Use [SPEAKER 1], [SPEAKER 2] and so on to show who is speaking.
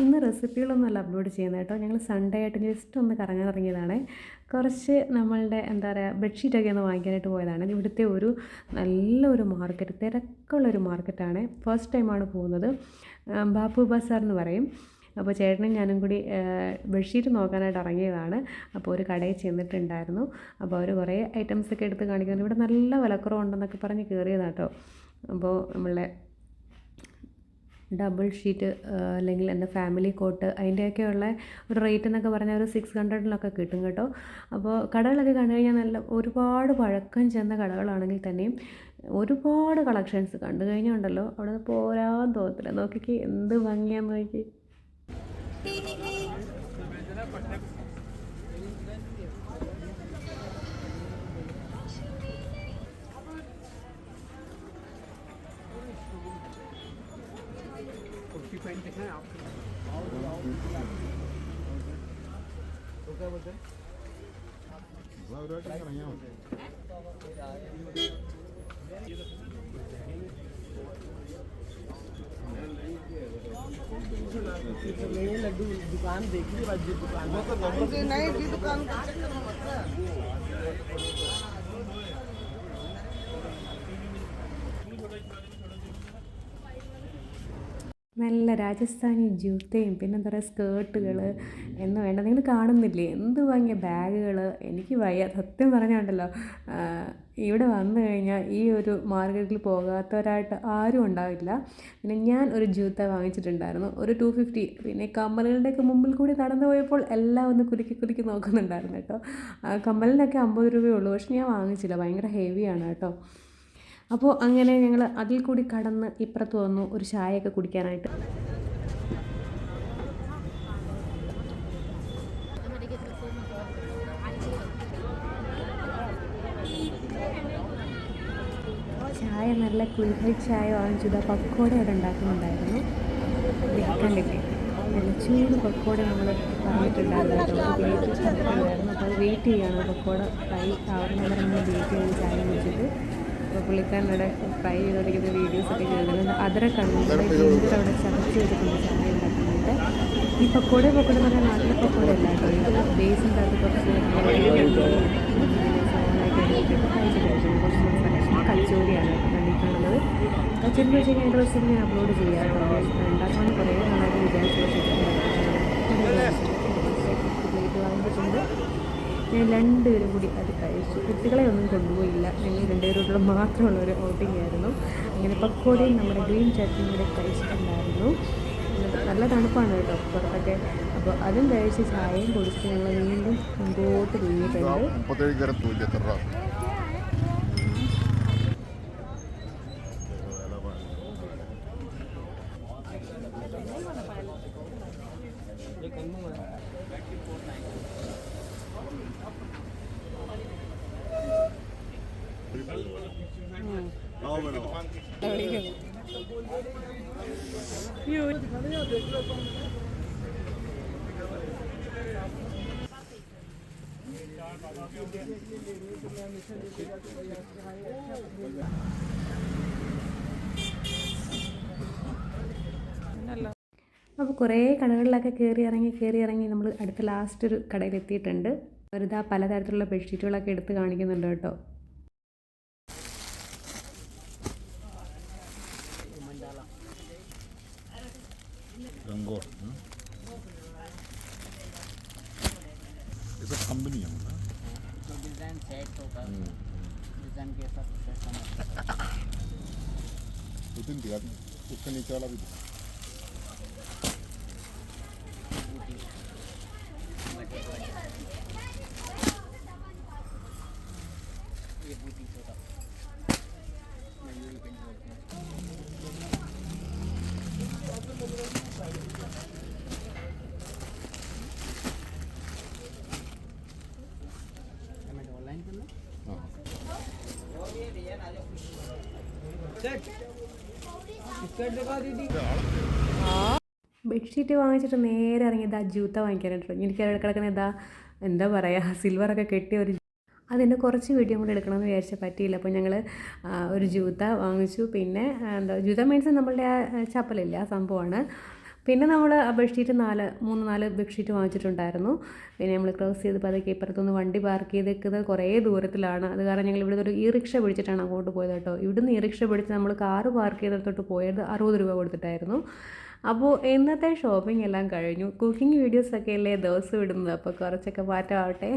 [SPEAKER 1] ഇന്ന് റെസിപ്പികളൊന്നുമല്ല അപ്ലോഡ് ചെയ്യുന്നത് കേട്ടോ. ഞങ്ങൾ സൺഡേ ആയിട്ട് ജസ്റ്റ് ഒന്ന് കറങ്ങാൻ ഇറങ്ങിയതാണ്. കുറച്ച് നമ്മളുടെ എന്താ പറയുക ബെഡ്ഷീറ്റൊക്കെ ഒന്ന് വാങ്ങിക്കാനായിട്ട് പോയതാണ്. ഇവിടുത്തെ ഒരു നല്ലൊരു മാർക്കറ്റ് തിരക്കുള്ളൊരു മാർക്കറ്റാണ് ഫസ്റ്റ് ടൈമാണ് പോകുന്നത്. ബാപ്പു ബസാർ എന്ന് പറയും. അപ്പോൾ ചേട്ടനും ഞാനും കൂടി ബെഡ്ഷീറ്റ് നോക്കാനായിട്ട് ഇറങ്ങിയതാണ്. അപ്പോൾ ഒരു കടയിൽ ചെന്നിട്ടുണ്ടായിരുന്നു. അപ്പോൾ അവർ കുറേ ഐറ്റംസ് ഒക്കെ എടുത്ത് കാണിക്കുന്നുണ്ട്. ഇവിടെ നല്ല വിലക്കുറവുണ്ടെന്നൊക്കെ പറഞ്ഞ് കയറിയതാട്ടോ അപ്പോൾ നമ്മളുടെ ഡബിൾ ഷീറ്റ് അല്ലെങ്കിൽ എന്താ ഫാമിലി കോട്ട് അതിന്റെയൊക്കെ ഉള്ള ഒരു റേറ്റ് എന്നൊക്കെ പറഞ്ഞാൽ ഒരു സിക്സ് ഹൺഡ്രഡിലൊക്കെ കിട്ടും കേട്ടോ. അപ്പോൾ കടകളൊക്കെ കണ്ടു കഴിഞ്ഞാൽ നല്ല ഒരുപാട് പഴക്കം ചെന്ന കടകളാണെങ്കിൽ തന്നെയും ഒരുപാട് കളക്ഷൻസ് കണ്ടു കഴിഞ്ഞുണ്ടല്ലോ. അവിടെ പോരാൻ തോന്നത്തില്ല. നോക്കിക്ക് എന്ത് ഭംഗിയാന്ന് നോക്കി
[SPEAKER 2] हैं। आप
[SPEAKER 3] तो क्या बोलते हैं? लड्डू
[SPEAKER 2] दुकान देखिए दुकान नहीं दुकान का
[SPEAKER 1] നല്ല രാജസ്ഥാനി ജൂത്തയും പിന്നെ എന്താ പറയുക സ്കേർട്ടുകൾ എന്ന് വേണ്ട. നിങ്ങൾ കാണുന്നില്ലേ? എന്ത് ഭംഗിയ ബാഗുകൾ എനിക്ക് വയ്യ. സത്യം പറഞ്ഞുണ്ടല്ലോ ഇവിടെ വന്നു കഴിഞ്ഞാൽ ഈ ഒരു മാർക്കറ്റിൽ പോകാത്തവരായിട്ട് ആരും ഉണ്ടാവില്ല. പിന്നെ ഞാൻ ഒരു ജൂത്ത വാങ്ങിച്ചിട്ടുണ്ടായിരുന്നു. ഒരു ടു ഫിഫ്റ്റി പിന്നെ കമ്മലുകളുടെയൊക്കെ മുമ്പിൽ കൂടി നടന്നു പോയപ്പോൾ എല്ലാം ഒന്ന് കുലുക്കി കുലുക്കി നോക്കുന്നുണ്ടായിരുന്നു കേട്ടോ. കമ്മലിനൊക്കെ അമ്പത് രൂപയേ ഉള്ളൂ. പക്ഷെ ഞാൻ വാങ്ങിച്ചില്ല. ഭയങ്കര ഹെവിയാണ് കേട്ടോ. അപ്പോൾ അങ്ങനെ ഞങ്ങൾ അതിൽ കൂടി കടന്ന് ഇപ്പുറത്ത് വന്നു ഒരു ചായയൊക്കെ കുടിക്കാനായിട്ട്. ചായ നല്ല കുൽഹൽ ചായ വാങ്ങിച്ചത് പക്കോട അവിടെ ഉണ്ടാക്കുന്നുണ്ടായിരുന്നു. നല്ല ചൂട് പക്കോട നമ്മൾ പറഞ്ഞിട്ടുണ്ടായിരുന്നു. അപ്പോൾ വെയിറ്റ് ചെയ്യാണ്. പക്കോട ഫ്രൈ ആവുന്നവരെ നമ്മൾ വെയിറ്റ് ചെയ്ത് ചായ കുടിച്ചിട്ട്. അപ്പോൾ പുള്ളിക്കാരനോട് ഫ്രൈ വീഡിയോസ് ഒക്കെ കേൾക്കുന്നത് അതിര കണ്ടിട്ട് അവിടെ ചതച്ച് വെച്ചിട്ടുണ്ട് ചായ ഉണ്ടാക്കുന്നുണ്ട് ഈ പക്കോടെ പക്കോടെ എന്ന് പറഞ്ഞാൽ നാട്ടിലെ പക്കോടെ അല്ല കേട്ടോ. ഇത് ബേസിന്റെ അകത്ത് കുറച്ച് കച്ചോടിയാണ് കണ്ടിട്ടുള്ളത്. കച്ചോടി വെച്ച് കഴിഞ്ഞാൽ എന്റെ റെസിപ്പി ഞാൻ അപ്ലോഡ് ചെയ്യാം ഉണ്ടാക്കാൻ കുറേ നാളായിട്ട് വിചാരിച്ചു പ്ലേറ്റ് വാങ്ങിച്ചിട്ടുണ്ട് ഞാൻ രണ്ടുപേരും കൂടി അത് കഴിച്ചു. കുട്ടികളെ ഒന്നും കൊണ്ടുപോയില്ല. ഞങ്ങൾ രണ്ടുപേരോടുള്ള മാത്രമുള്ള ഒരു ഔട്ടിംഗ് ആയിരുന്നു. അങ്ങനെ പക്കോടയും നമ്മുടെ ഗ്രീൻ ചട്നിയും കൂടെ കഴിച്ചിട്ടുണ്ടായിരുന്നു. നല്ല തണുപ്പാണ് കേട്ടോ പുറത്തൊക്കെ. അപ്പോൾ അതും കഴിച്ച് ചായയും കുടിച്ച് ഞങ്ങൾ വീണ്ടും മുമ്പോട്ട് നീങ്ങിയിട്ടുണ്ട് അപ്പോൾ കുറേ കടകളിലൊക്കെ കയറി ഇറങ്ങി കയറി ഇറങ്ങി നമ്മൾ അടുത്ത ലാസ്റ്റ് ഒരു കടയിൽ എത്തിയിട്ടുണ്ട് വെറുതെ പലതരത്തിലുള്ള ബെഡ്ഷീറ്റുകളൊക്കെ എടുത്ത് കാണിക്കുന്നുണ്ട് കേട്ടോ.
[SPEAKER 3] कंपनी है ना
[SPEAKER 2] तो डिज़ाइन सेट होगा। डिज़ाइन के साथ से सेट होना
[SPEAKER 3] उतनी दिया दिखा उसके नीचे वाला भी दिखा।
[SPEAKER 1] ബെഡ്ഷീറ്റ് വാങ്ങിച്ചിട്ട് നേരെ ഇറങ്ങിയത് ആ ജൂത്ത വാങ്ങിക്കാനായിട്ട് എനിക്ക് അവിടെ കിടക്കുന്ന ഇതാ എന്താ പറയുക സിൽവറൊക്കെ കെട്ടിയ ഒരു അതിന്റെ കുറച്ച് വീഡിയോ കൂടെ എടുക്കണമെന്ന് വിചാരിച്ചാൽ പറ്റിയില്ല. അപ്പോൾ ഞങ്ങൾ ഒരു ജൂത്ത വാങ്ങിച്ചു. പിന്നെ എന്താ ജൂത്ത മീൻസ് നമ്മളുടെ ആ ചപ്പലില്ല ആ സംഭവമാണ്. പിന്നെ നമ്മൾ ബെഡ്ഷീറ്റ് നാല് മൂന്ന് നാല് ബെഡ്ഷീറ്റ് വാങ്ങിച്ചിട്ടുണ്ടായിരുന്നു. പിന്നെ നമ്മൾ ക്രോസ് ചെയ്ത് പതുക്കെ ഇപ്പുറത്തുനിന്ന് വണ്ടി പാർക്ക് ചെയ്തേക്കുന്നത് കുറേ ദൂരത്തിലാണ്. അത് കാരണം ഞങ്ങൾ ഇവിടെ ഒരു ഇ റിക്ഷ പിടിച്ചിട്ടാണ് അങ്ങോട്ട് പോയത് കേട്ടോ. ഇവിടുന്ന് ഇ റിക്ഷ പിടിച്ച് നമ്മൾ കാറ് പാർക്ക് ചെയ്തിടത്തോട്ട് പോയത് അറുപത് രൂപ കൊടുത്തിട്ടായിരുന്നു. അപ്പോൾ ഇന്നത്തെ ഷോപ്പിംഗ് എല്ലാം കഴിഞ്ഞു. കുക്കിംഗ് വീഡിയോസൊക്കെ അല്ലേ ദിവസം ഇടുന്നത്? അപ്പോൾ കുറച്ചൊക്കെ മാറ്റമാവട്ടെ